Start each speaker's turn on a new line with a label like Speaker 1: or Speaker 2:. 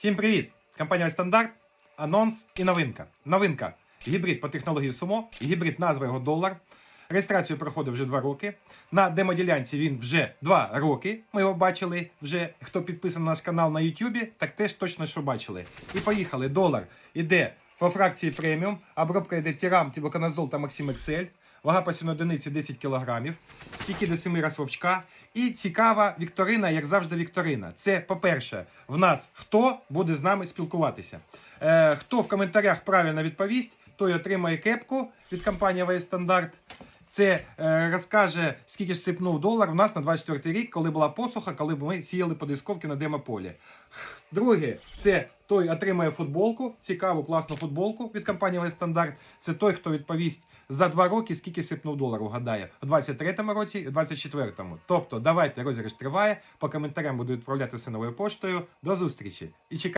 Speaker 1: Всім привіт! Компанія Стандарт, анонс і новинка. Новинка. Гібрид по технології Сумо, гібрид назва його долар. Реєстрацію проходив вже два роки. На демоділянці він вже два роки. Ми його бачили вже. Хто підписаний на наш канал на Ютубі, так теж точно що бачили. І поїхали. Долар іде по фракції преміум. Обробка йде тірам, тібоканазол та Максим Excel. Вага посівної одиниці 10 кг, стійки до 7 раз вовчка. І цікава вікторина, як завжди, вікторина. Це, по-перше, в нас хто буде з нами спілкуватися. Е, хто в коментарях правильно відповість, той отримає кепку від компанії Вейстандарт. Стандарт. Це е, розкаже, скільки ж сипнув долар у нас на 24 рік, коли була посуха, коли ми сіяли по дисковці на демополі. Друге, це той отримає футболку, цікаву, класну футболку від компанії ВС Стандарт. Це той, хто відповість за два роки, скільки сипнув долар, угадає у 23-му році і 24-му. Тобто, давайте розіграш триває. По коментарям буду відправляти все новою поштою. До зустрічі і чекайте.